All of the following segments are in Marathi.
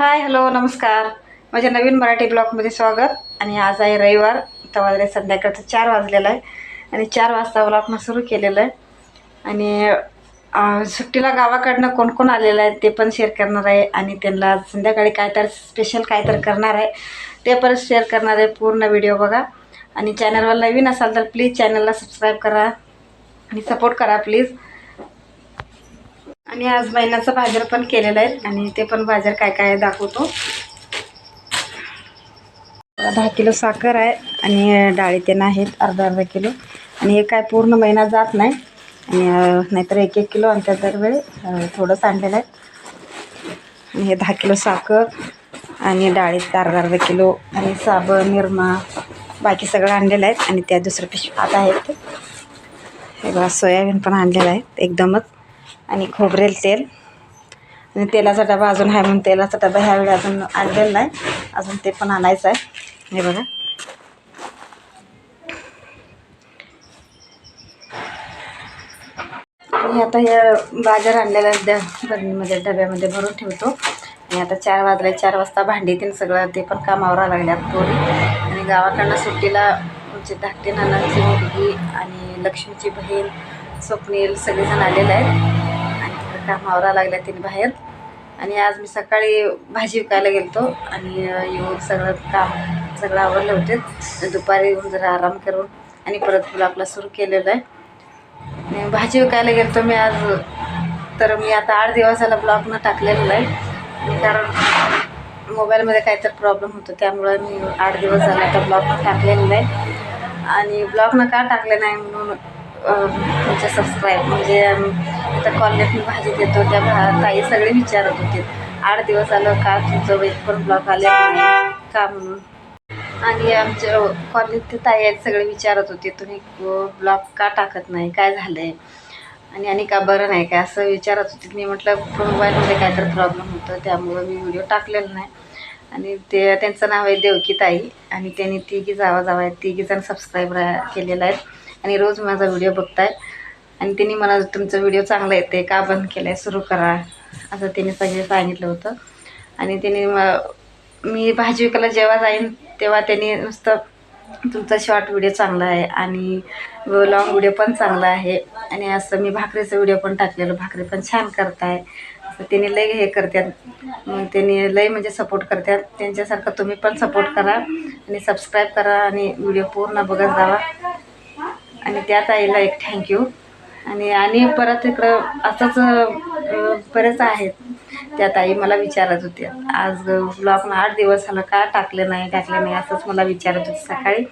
हाय हॅलो नमस्कार. माझ्या नवीन मराठी ब्लॉगमध्ये स्वागत. आणि आज आहे रविवार. तर वाजले संध्याकाळचं चार वाजलेलं आहे. आणि चार वाजता ब्लॉग सुरू केलेलं आहे. आणि सुट्टीला गावाकडनं कोण कोण आलेलं आहे ते पण शेअर करणार आहे. आणि त्यांना संध्याकाळी काय तर स्पेशल काय तर करणार आहे. ते पण शेअर करणार आहे पूर्ण व्हिडिओ बघा. आणि चॅनलवर नवीन असाल तर प्लीज चॅनलला सबस्क्राईब करा. आणि सपोर्ट करा प्लीज आणि आज महिन्याचा बाजार पण केलेला आहे आणि ते पण बाजार काय काय दाखवतो. दहा किलो साखर आहे आणि डाळी तेन आहेत अर्धा अर्धा किलो. आणि हे काय पूर्ण महिना जात नाही. आणि नाहीतर एक एक किलो आणि त्या दरवेळी थोडंच आणलेलं आहे. आणि हे दहा किलो साखर आणि डाळीत अर्धा अर्धा किलो आणि साबण निरमा बाकी सगळं आणलेलं आहे. आणि त्या दुसरं पिशवी आता आहेत. हे बघा सोयाबीन पण आणलेलं आहे एकदमच. आणि खोबरेल तेल. आणि तेलाचा डबा अजून आहे म्हणून तेलाचा डबा ह्यावेळी अजून आणलेला नाही. अजून ते पण आणायचं आहे. हे बघा. आणि आता हे बाजार आणलेला ड बरणीमध्ये डब्यामध्ये भरून ठेवतो. आणि आता चार वाजले चार वाजता भांडी तीन सगळं ते पण कामावर लागल्यात पोरी आणि गावाकडनं सुट्टीला म्हणजे धाकटे नानांची मुलगी आणि लक्ष्मीची बहीण स्वप्नील सगळेजण आलेले आहेत. कामावर लागल्या तिने बाहेर. आणि आज मी सकाळी भाजी विकायला गेलतो आणि येऊन सगळं काम सगळं आवरले होते. दुपारी येऊन जरा आराम करून आणि परत ब्लॉगला सुरू केलेलं आहे. आणि भाजी विकायला गेलतो मी आज. तर मी आता आठ दिवसाला ब्लॉगनं टाकलेलं आहे. कारण मोबाईलमध्ये काहीतरी प्रॉब्लेम होतो त्यामुळं मी आठ दिवस झाला आता ब्लॉग टाकलेलं आहे. आणि ब्लॉगनं का टाकले नाही म्हणून तुमचे सबस्क्राईब म्हणजे तर आता मी भाजी देतो त्या भा ताई सगळे विचारत होते. आठ दिवस आलं का तुमचं एक पण ब्लॉक आले का म्हणून? आणि आमच्या कॉलनीत ते ताई आहेत सगळे विचारत होते तुम्ही ब्लॉक का टाकत नाही? काय झालं आहे आणि आणि का बरं नाही काय असं विचारत होते. मी म्हटलं मोबाईलमध्ये काय तर प्रॉब्लेम होतं त्यामुळं मी व्हिडिओ टाकलेला नाही. आणि ते त्यांचं नाव आहे देवकी ताई. आणि त्यांनी तिघी जावा जावा आहेत तिघी जण सबस्क्राईब केलेलं आहेत. आणि रोज माझा व्हिडिओ बघताय आणि त्यांनी मला तुमचं व्हिडिओ चांगला येते का बंद केलं आहे सुरू करा. असं तिने सगळे सांगितलं होतं. आणि तिने म- मी भाजी विकायला जेव्हा जाईन तेव्हा त्यांनी नुसतं तुमचा शॉर्ट व्हिडिओ चांगला आहे आणि लॉंग व्हिडिओ पण चांगला आहे. आणि असं मी भाकरीचं व्हिडिओ पण टाकलेलो भाकरी पण छान करताय. असं त्यांनी लय हे करतात मग त्यांनी लय म्हणजे सपोर्ट करतात त्यांच्यासारखं तुम्ही पण सपोर्ट करा आणि सबस्क्राईब करा आणि व्हिडिओ पूर्ण बघत जावा. आणि त्या ताईला एक थँक्यू आणि आणि परत इकडं असंच बरेच आहेत. त्या ताई मला विचारत होत्या. आज ब्लॉग आठ दिवस झालं का टाकले नाही टाकले नाही असंच मला विचारत होते सकाळी.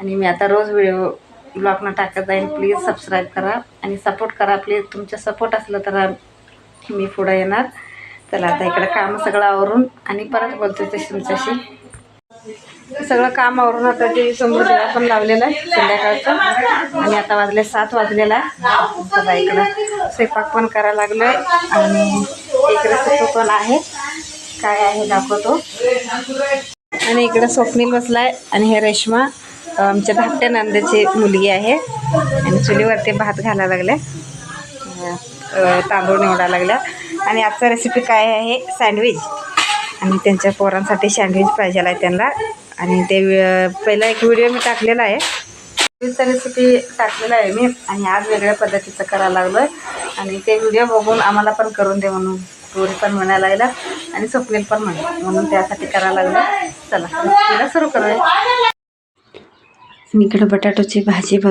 आणि मी आता रोज व्हिडिओ ब्लॉगनं टाकत जाईन. प्लीज सबस्क्राईब करा आणि सपोर्ट करा. प्लीज तुमचा सपोर्ट असलं तर मी पुढं येणार. चला आता इकडं काम सगळं आवरून आणि परत बोलतो तशी तुमच्याशी. सगळं काम आवरून आता ते समोर पण लावलेलं आहे संध्याकाळचं. आणि आता वाजले सात वाजलेला आहे. चला इकडं स्वयंपाक पण करायला लागलो आहे आणि एक रेसिपी पण आहे. काय आहे दाखवतो. आणि इकडं स्वप्नील बसलाय आणि हे रेश्मा आमच्या धाकट्या नंदेची मुलगी आहे. आणि चुलीवरती भात घालायला लागल्या तांदूळ निवडायला लागल्या आणि आजचा रेसिपी काय आहे? सँडविच आणि त्यांच्या पोरांसाठी सँडविच पाहिजे आहे त्यांना. आणि ते पहिला एक व्हिडिओ मी टाकलेला आहे. सँडविचचा रेसिपी टाकलेला आहे मी आणि आज वेगळ्या पद्धतीचं करायला लागलो आहे आणि ते व्हिडिओ बघून आम्हाला पण करून दे म्हणून पोरी पण म्हणायला लागला आणि स्वप्नील पण म्हणे म्हणून त्यासाठी करायला लागलं. चला रेसिपीला सुरू करूया. आणि इकडं बटाटोची भाजी ब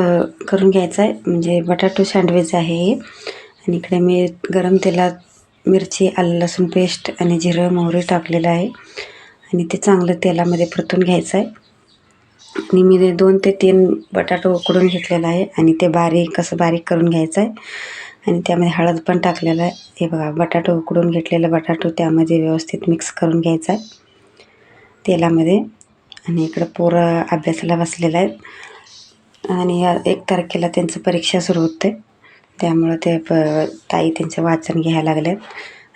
करून घ्यायचं आहे. म्हणजे बटाटो सँडविच आहे हे. आणि इकडे मी गरम तेलात मिरची आलं लसूण पेस्ट आणि जिरं मोहरी टाकलेलं आहे. आणि ते चांगलं तेलामध्ये परतून घ्यायचं आहे आणि मी दोन ते तीन बटाटो उकडून घेतलेला आहे आणि ते बारीक असं बारीक करून घ्यायचं आहे आणि त्यामध्ये हळद पण टाकलेलं आहे. हे बघा बटाटो उकडून घेतलेला बटाटो त्यामध्ये व्यवस्थित मिक्स करून घ्यायचा आहे तेलामध्ये. आणि इकडं पोरं अभ्यासाला बसलेलं आहेत. आणि या एक तारखेला त्यांचं परीक्षा सुरू होते. त्यामुळं ते प ताई त्यांचं वाचन घ्यायला लागलेत.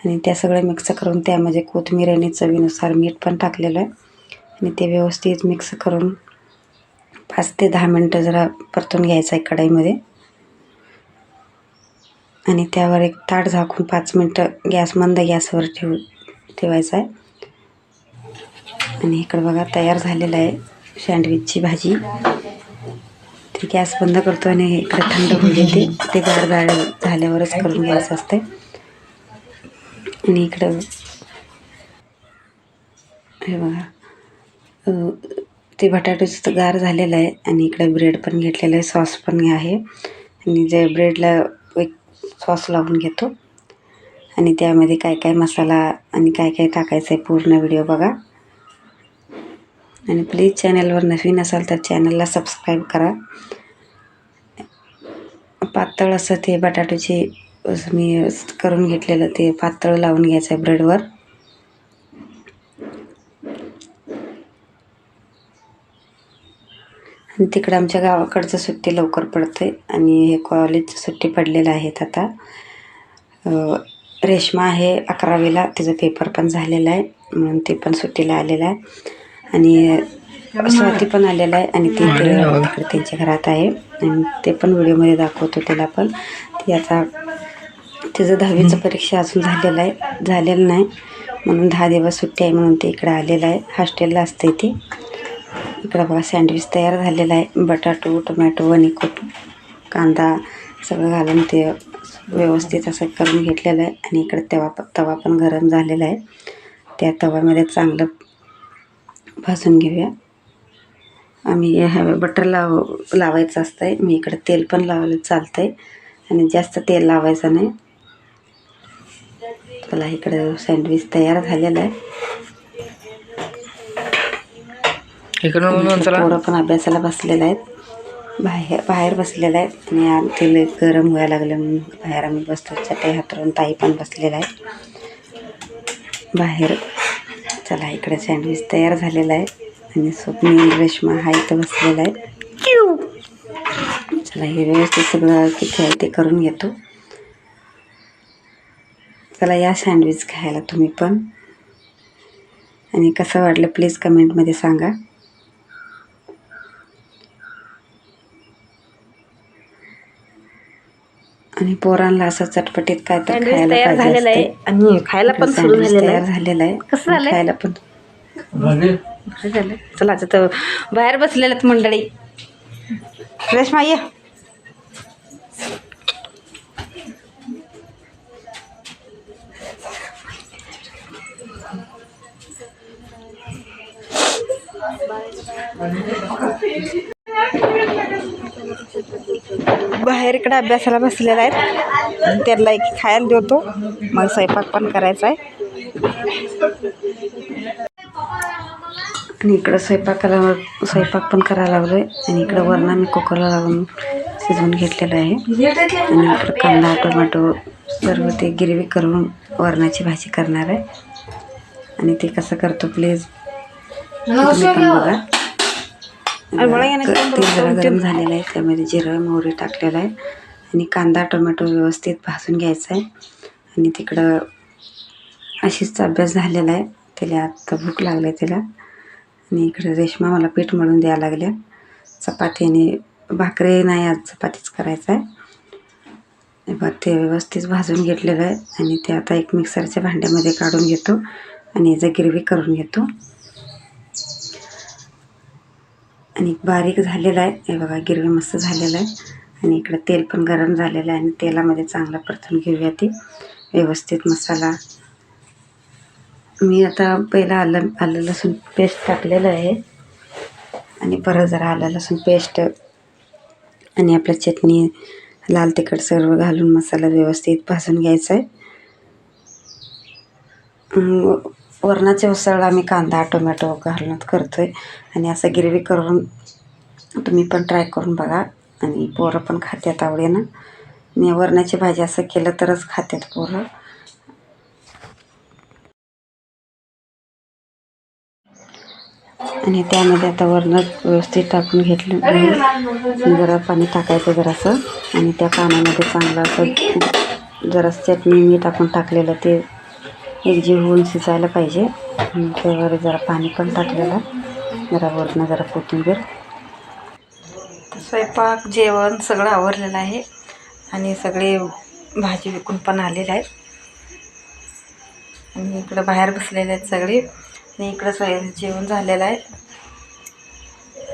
आणि त्या सगळं मिक्स करून त्यामध्ये म्हणजे कोथिंबीर आणि चवीनुसार मीठ पण टाकलेलं आहे. आणि ते व्यवस्थित मिक्स करून पाच ते दहा मिनटं जरा परतून घ्यायचं आहे कढईमध्ये. आणि त्यावर एक ताट झाकून पाच मिनटं गॅस मंद गॅसवर ठेव ठेवायचा आहे. आणि इकडं बघा तयार झालेलं आहे सँडविचची भाजी. ते गॅस बंद करतो आणि इकडे थंड होऊ देते ते गार गाळ झाल्यावरच करून घ्यायचं असते आणि इकडं हे बघा. ते बटाट्याचं गार झालेलं आहे आणि इकडे ब्रेड पण घेतलेलं आहे सॉस पण आहे. आणि जे ब्रेडला एक सॉस लावून घेतो. आणि त्यामध्ये काय काय मसाला आणि काय काय टाकायचं आहे पूर्ण व्हिडिओ बघा. आणि प्लीज चॅनलवर नवीन असाल तर चॅनलला सबस्क्राईब करा. पातळ असं ते बटाट्याची असं मी करून घेतलेलं ते पातळ लावून घ्यायचं आहे ब्रेडवर. आणि तिकडं आमच्या गावाकडचं सुट्टी लवकर पडते आणि हे कॉलेजचं सुट्टी पडलेलं आहेत आता. रेश्मा आहे अकरावीला तिचं पेपर पण झालेला आहे म्हणून ते पण सुट्टीला आलेलं आहे. आणि स्वाती पण आलेला आहे आणि ती त्यांच्या घरात आहे. आणि ते पण व्हिडिओमध्ये दाखवतो तिला पण. ती आता तिचं दहावीचं परीक्षा अजून झालेलं आहे. झालेलं नाही. म्हणून दहा दिवस सुट्टी आहे म्हणून ते इकडे आलेलं आहे. हॉस्टेलला असते ती. इकडं बघा सँडविच तयार झालेला आहे. बटाटो टोमॅटो आणि कोट कांदा सगळं घालून ते व्यवस्थित असं करून घेतलेलं आहे. आणि इकडे तवा तवा पण गरम झालेला आहे. त्या तव्यामध्ये चांगलं भाजून घेऊया. आम्ही ह्या बटर लाव लावायचं असतं आहे मी इकडे तेल पण लावलं चालतं आहे आणि जास्त तेल लावायचं नाही. चला इकडे सँडविच तयार झालेलं आहे. पोरं पण अभ्यासाला बसलेले आहेत. बाहेर बाहेर बसलेले आहेत. आणि आम तेल गरम व्हायला लागलं म्हणून बाहेर आम्ही बसतो. चटई हातरून ताई पण बसलेला आहे बाहेर. चला इकडे सँडविच तयार झालेला आहे. आणि स्वप्नील रेश्मा हा इथं बसलेला आहे. चला हे व्यवस्थित सगळं किती आहे ते करून घेतो. चला या सँडविच खायला तुम्ही पण. आणि कसं वाटलं प्लीज कमेंटमध्ये सांगा. आणि पोरांना असं चटपटीत काय तर खायला झालेलं आहे. आणि खायला पण सुरू सँडविच झालेलं तयार आहे. झालेलं आहे. कसं झालंय? खायला पण. झालं. चला आता तर बाहेर बसलेले आहेत मंडळी. रेश्मा ये. बाहेर इकडे अभ्यासाला बसलेला आहेत. त्यांना एक खायला देतो. मग स्वयंपाक पण करायचा आहे. आणि इकडं स्वयंपाकाला स्वयंपाक पण करायला लागलो आहे आणि इकडं वरण मी कुकरला लावून शिजवून घेतलेलं आहे. आणि इकडं कांदा टोमॅटो सर्व ते गिरवी करून वरणाची भाजी करणार आहे. आणि ते कसं करतो प्लीज तेल गरम झालेलं आहे त्यामध्ये जिरं मोहरी टाकलेलं आहे. आणि कांदा टोमॅटो व्यवस्थित भाजून घ्यायचा आहे. आणि तिकडं अशीच अभ्यास झालेला आहे तिला आत्ता भूक लागली तिला आणि इकडे रेश्मा मला पीठ मळून द्यायला लागल्या. चपाती आणि भाकरी नाही आज चपातीच करायचं आहे. बघ ते व्यवस्थित भाजून घेतलेलं आहे. आणि ते आता एक मिक्सरच्या भांड्यामध्ये काढून घेतो. आणि याचं गिरवी करून घेतो. आणि बारीक झालेला आहे. हे बघा गिरवी मस्त झालेलं आहे. आणि इकडं तेल पण गरम झालेलं आहे आणि तेलामध्ये चांगला परतून घेऊया ते. व्यवस्थित मसाला. मी आता पहिला आलं आलं लसूण पेस्ट टाकलेलं आहे. आणि परत जरा आलं लसूण पेस्ट आणि आपलं चटणी लाल तिखट सर्व घालून मसाला व्यवस्थित भाजून घ्यायचा आहे. वरणाचे उसळ आम्ही कांदा टोमॅटो घालून करतो आहे आणि असं गिरवी करून तुम्ही पण ट्राय करून बघा. आणि पोरं पण खात्यात आवडीनं. मी वरणाची भाजी असं केलं तरच खात्यात पोरं. आणि त्यामध्ये आता वरण व्यवस्थित टाकून घेतलं. जरा पाणी टाकायचं जरासं. आणि त्या पाण्यामध्ये चांगलं असं जरा चटणी मी टाकून टाकलेलं ते एक जीव होऊन शिजायला पाहिजे. त्यावर जरा पाणी पण टाकलेलं. जरा वरनं जरा कोथिंबीर. स्वयंपाक जेवण सगळं आवरलेलं आहे. आणि सगळे भाजी विकून पण आलेले आहेत. आणि इकडं बाहेर बसलेले आहेत सगळे. आणि इकडं स्वयं जेवण झालेलं आहे.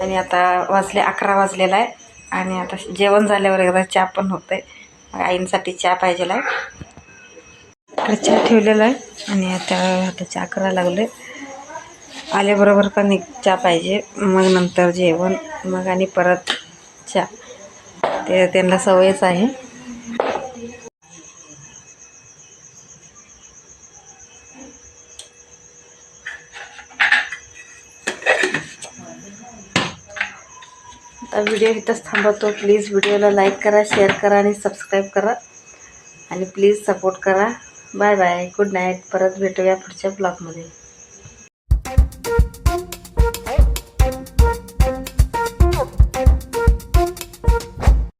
आणि आता वाजले अकरा वाजलेला आहे. आणि आता जेवण झाल्यावर एकदा चहा पण होतं आहे आईंसाठी चहा पाहिजेला आहे. इकडे चहा ठेवलेला आहे. आणि आता आता चहा करायला लागले आल्याबरोबर पण एक चहा पाहिजे. मग नंतर जेवण. मग आणि परत चहा. ते त्यांना सवयच आहे. आता व्हिडिओ इथंच थांबवतो. प्लीज व्हिडिओला लाईक करा शेअर करा आणि सबस्क्राईब करा. आणि प्लीज सपोर्ट करा. Bye bye good night. परत भेटूया पुढच्या ब्लॉगमध्ये.